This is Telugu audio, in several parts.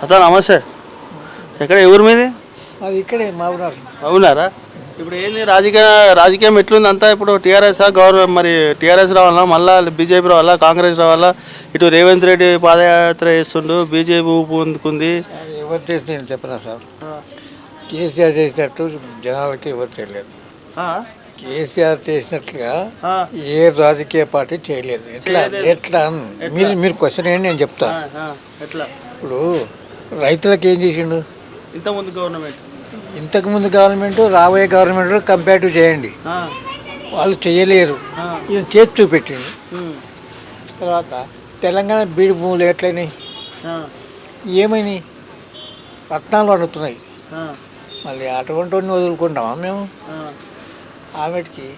తాత నమస్తే. ఎక్కడ ఎవరి మీది? అది ఇక్కడే అవునారా ఇప్పుడు ఏంది రాజకీయ రాజకీయం ఎట్లుంది అంతా? ఇప్పుడు టీఆర్ఎస్ గవర్నమెంట్ మరి టీఆర్ఎస్ రావాలా మళ్ళా బీజేపీ రావాలా కాంగ్రెస్ రావాలా? ఇటు రేవంత్ రెడ్డి పాదయాత్ర చేస్తుండు బీజేపీ ఊపు అందుకుంది. అది ఎవరు చేసి నేను చెప్పనా సార్? కేసీఆర్ చేసినట్టు జనాలకి ఎవరు చేయలేదు? కేసీఆర్ చేసినట్లుగా. ఏ రాజకీయ పార్టీ చేయలేదు. ఎట్లా? ఎట్లా? మీరు మీరు క్వశ్చన్ ఏంటి నేను చెప్తా. ఆ, ఆ. ఎట్లా? ఇప్పుడు రైతులకు ఏం చేసిండు ఇంతకుముందు గవర్నమెంట్ ఇంతకుముందు గవర్నమెంట్ రాబోయే గవర్నమెంట్ కంపేరిటివ్ చేయండి. వాళ్ళు చేయలేరు. ఈయన చేతి చూపెట్టిండు. తర్వాత తెలంగాణ బీడు భూములు ఎట్లయినాయి. ఏమైనాయి రత్నాలు అనుతున్నాయి ఆ. మళ్ళీ అటువంటి వాడిని వదులుకుంటామా మేము ఆ. ఆమెటికి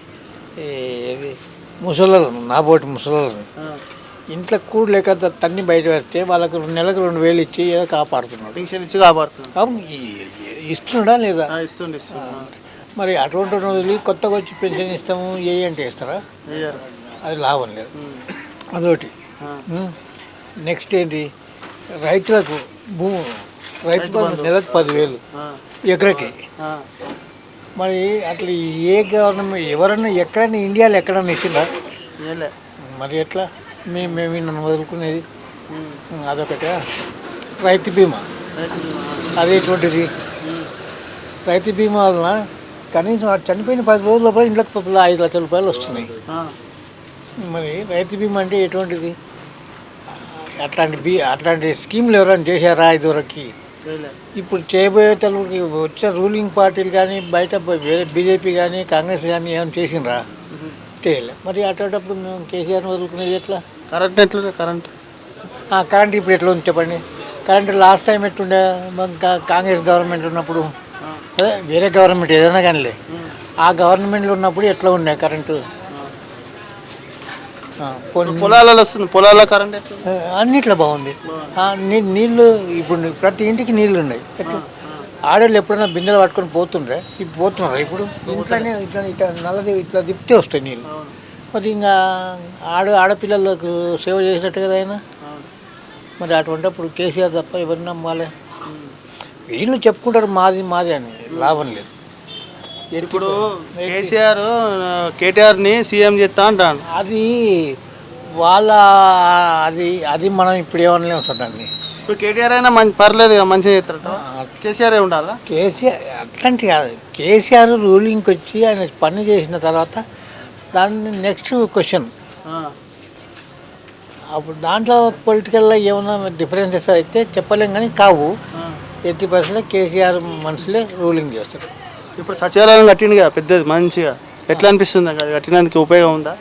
ఈ ఇది ముసలను నాబోటి ముసలను. ఇంట్లో కూడు లేక తన్ని బయట పెడితే వాళ్ళకు రెండు నెలకు రెండు వేలు ఇచ్చి ఏదో కాపాడుతున్నాడు. ఇచ్చి కాపాడుతుంది అవును, ఈ- ఈ- ఇస్తున్నాడా లేదా? ఇస్తుండు మరి అటువంటి వదిలి కొత్తగా వచ్చి పెన్షన్ ఇస్తాము ఏ అంటే ఇస్తారా. అది లాభం లేదు. అదొకటి. ఆ. నెక్స్ట్ ఏంటి? రైతులకు భూ రైతు బంధు నెలకు పదివేలు ఆ. ఎకరకి. ఆ. మరి అట్లా ఏ గవర్నమెంట్ ఎవరన్నా ఎక్కడైనా ఇండియాలో ఎక్కడన్నా ఇచ్చిందా? ఏలే. మరి ఎట్లా? మేము మేము నన్ను వదులుకునేది. అదొకటే రైతు బీమా రైతు బీమా. అది ఎటువంటిది ఉమ్. రైతు బీమా వలన కనీసం ఆ చనిపోయిన పది రోజుల లోపల ఇంట్లోకి ఐదు లక్షల రూపాయలు వస్తున్నాయి. మరి రైతు బీమా అంటే ఎటువంటిది అట్లాంటి బీ అట్లాంటి స్కీమ్లు ఎవరైనా చేశారా ఇదివరకు. ఇప్పుడు చేయబోయే తెలుగుకి వచ్చే రూలింగ్ పార్టీలు కానీ బయట వేరే బీజేపీ కానీ కాంగ్రెస్ కానీ ఏమైనా చేసిండ్రా మరి అటువంటిప్పుడు మేము కేసీఆర్ని వదులుకునేది ఎట్లా? కరెంట్ ఎట్లుంది? కరెంట్. కరెంట్ ఇప్పుడు ఎట్లా ఉంది చెప్పండి. కరెంట్ లాస్ట్ టైం ఎట్లుండే? కాంగ్రెస్ గవర్నమెంట్ ఉన్నప్పుడు. వేరే గవర్నమెంట్ ఏదైనా కానీలే. ఆ. గవర్నమెంట్లో ఉన్నప్పుడు ఎట్లా ఉండే కరెంటు? పొలాలలో వస్తుంది. పొలాల కరెంట్ అన్నిట్లో బాగుంది. నీళ్ళు ఇప్పుడు ప్రతి ఇంటికి నీళ్ళు ఉన్నాయి. ఎట్లా? ఆడవాళ్ళు ఎప్పుడైనా బిందెలు పట్టుకొని పోతుండ్రే? ఇప్పుడు పోతున్నారా ఇప్పుడు? ఇంట్లోనే ఇట్లా ఇట్లా నల్లది ఇట్లా తిప్పితే వస్తాయి నీళ్ళు. మరి ఇంకా ఆడ ఆడపిల్లలకు సేవ చేసినట్టు కదా ఆయన? మరి అటువంటిప్పుడు కేసీఆర్ తప్ప ఎవరిని నమ్మాలి. వీళ్ళు చెప్పుకుంటారు మాది మాది అని. లాభం లేదు. ఇప్పుడు కేసీఆర్ కేటీఆర్ని సీఎం చేస్తా అంటాను అది వాళ్ళ అది అది మనం ఇప్పుడు ఏమనలేము సార్ దాన్ని. ఇప్పుడు కేటీఆర్ అయినా మంచి పర్లేదు ఇక మంచిగా చేస్తారట కేసీఆర్ ఉండాలా? కేసీఆర్ అట్లాంటి కాదు. కేసీఆర్ రూలింగ్కి వచ్చి ఆయన పని చేసిన తర్వాత దాన్ని నెక్స్ట్ క్వశ్చన్. అప్పుడు దాంట్లో పొలిటికల్లో ఏమైనా డిఫరెన్సెస్ అయితే చెప్పలేం కానీ కావు. ఎట్టి పరిస్థితుల్లో కేసీఆర్ మనుషులే రూలింగ్ చేస్తారు ఇప్పుడు సచివాలయం కట్టింది కదా పెద్దది మంచిగా. ఎట్లా అనిపిస్తుంది అది? కట్టినందుకు ఉపయోగం ఉందా?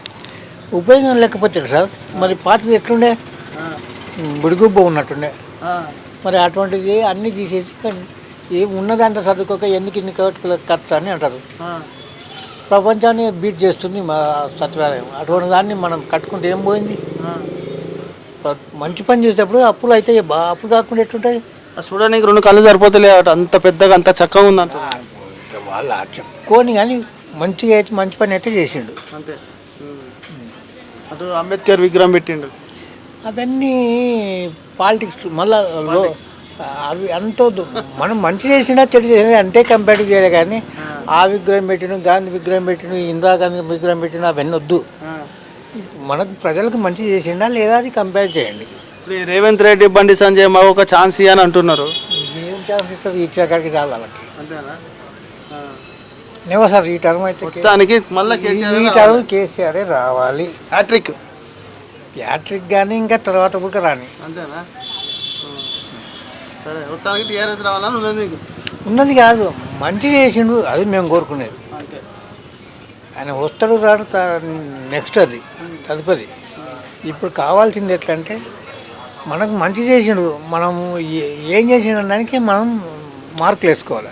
ఉపయోగం లేకపోతే సార్? మరి పాతది ఎట్లుండే. బుడిగుబ్బ ఉన్నట్టుండే. మరి అటువంటిది అన్నీ తీసేసి ఏం ఉన్నదాంట్లో చదువుకోక ఎందుకు ఇన్ని కోట్లు ఖర్చు అని అంటారు. ప్రపంచాన్ని బీట్ చేస్తుంది మా సచివాలయం. అటువంటి దాన్ని మనం కట్టుకుంటే ఏం పోయింది? మంచి పని చేసేటప్పుడు అప్పులు అయితే బా అప్పులు కాకుండా ఎట్లుంటాయి? ఆ చూడడానికి రెండు కళ్ళు సరిపోతలే అంత పెద్దగా అంత చక్కగా ఉందంట. వాళ్ళు చెప్పుకొని కానీ మంచిగా అయితే మంచి పని అయితే చేసిండు. అంతే. అటు అంబేద్కర్ విగ్రహం పెట్టిండు. అవన్నీ పాలిటిక్స్ మళ్ళా అవి అంత వద్దు. మనం మంచి చేసినా చెడు చేసినా అంతే కంపేర్ చేయాలి కానీ ఆ. విగ్రహం పెట్టిన గాంధీ విగ్రహం పెట్టిన ఇందిరాగాంధీ విగ్రహం పెట్టిన అవన్నీ వద్దు. మనకు ప్రజలకు మంచి చేసిండా లేదా అది కంపేర్ చేయండి. ఇప్పుడు రేవంత్ రెడ్డి బండి సంజయ్ మాకు ఒక ఛాన్స్ ఇయ్యని అంటున్నారు. ఏం ఛాన్స్ ఇస్తారు? ఇచ్చే కాడికి చాలు వాళ్ళకి. అంతేనా? ఏమో సార్ ఈ టర్మ్ అయితే మళ్ళీ ఈ టర్మ్ కేసీఆరే రావాలి. హ్యాట్రిక్. యాట్రిక్ కానీ ఇంకా తర్వాత కూడా రాని. అంతేనా. సరే మొత్తానికి టీఆర్ఎస్ రావాలని ఉన్నది కాదు మంచి చేసిండు అది మేము కోరుకునేది. అంతే. ఆయన వస్తాడు రాడు నెక్స్ట్ అది తదుపరి. ఇప్పుడు కావాల్సింది ఎట్లా అంటే మనకు మంచి చేసిండు మనం ఏ- చేసిన దానికి మనం మార్కులు వేసుకోవాలి.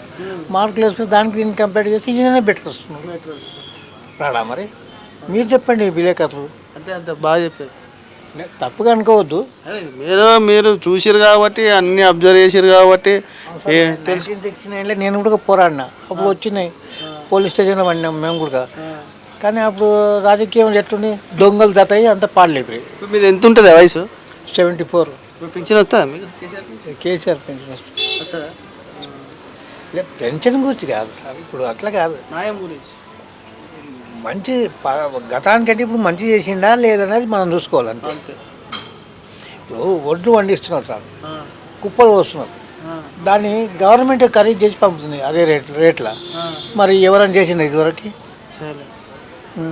మార్కులు వేసుకుని దానికి దీన్ని కంపేర్ చేస్తే ఈయననే బెటర్ వస్తున్నాడు. రాడా మరి? మీరు చెప్పండి విలేకరులు. అంతే అంతే బాగా చెప్పారు. తప్పుగా అనుకోవద్దు. మీరు మీరు చూసిరు కాబట్టి అన్ని అబ్జర్వ్ చేసిరు కాబట్టి నేను కూడా పోరాడినా. అప్పుడు వచ్చినాయి. పోలీస్ స్టేషన్లో పడినాం మేము కూడా. కానీ అప్పుడు రాజకీయం ఎట్లుంది దొంగలు జతయి అంత పాడలేపోయి ఇప్పుడు మీది ఎంత ఉంటుంది వయసు? Seventy four. వస్తుందా మీకు? కేసీఆర్ పెన్షన్ వస్తుంది. పెన్షన్ గురించి కాదు సార్ ఇప్పుడు అట్లా కాదు. న్యాయం గురించి. మంచి గతానికంటే ఇప్పుడు మంచి చేసిండా లేదనేది మనం చూసుకోవాలంటే ఇప్పుడు ఒడ్లు వండిస్తున్నారు సార్. కుప్పలు పోస్తున్నారు. ఆ, దాన్ని గవర్నమెంట్ ఖరీదు చేసి పంపుతుంది అదే రేట్ రేట్ల. మరి ఎవరైనా చేసిందా ఇదివరకు?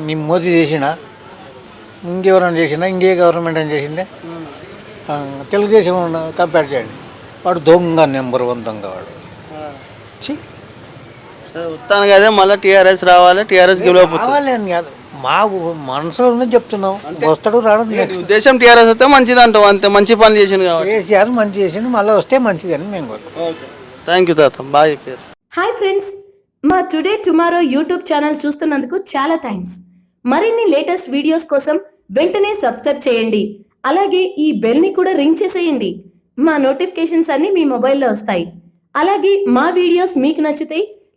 నీ మోదీ చేసినా ఇంకెవరైనా చేసినా ఇంకే గవర్నమెంట్ అని చేసిందే? తెలుగుదేశం కంపేర్ చేయండి. వాడు దొంగ నెంబర్ వన్ దొంగ వాడు వస్తాను కదా మళ్ళీ టీఆర్ఎస్ రావాలి టీఆర్ఎస్ గెలవకపోతుంది కావాలి అని కాదు. మా మనసులో ఉందని చెప్తున్నాం. వస్తాడు రావడం నీ ఉద్దేశం టీఆర్ఎస్ వస్తే మంచిది అంటావు అంతే మంచి పని చేసింది కాబట్టి. కేసీఆర్ మంచి చేసిండు మళ్ళీ వస్తే మంచిదని మేము థ్యాంక్ యూ తాత బాయ్ పేరు హాయ్ ఫ్రెండ్స్ మా టుడే టుమారో యూట్యూబ్ ఛానల్ చూస్తున్నందుకు చాలా థ్యాంక్స్ మరిన్ని లేటెస్ట్ వీడియోస్ కోసం వెంటనే సబ్స్క్రైబ్ చేయండి. అలాగే ఈ బెల్ని కూడా రింగ్ చేసేయండి. మా నోటిఫికేషన్స్ అన్ని మీ మొబైల్లో వస్తాయి. అలాగే మా వీడియోస్ మీకు నచ్చితే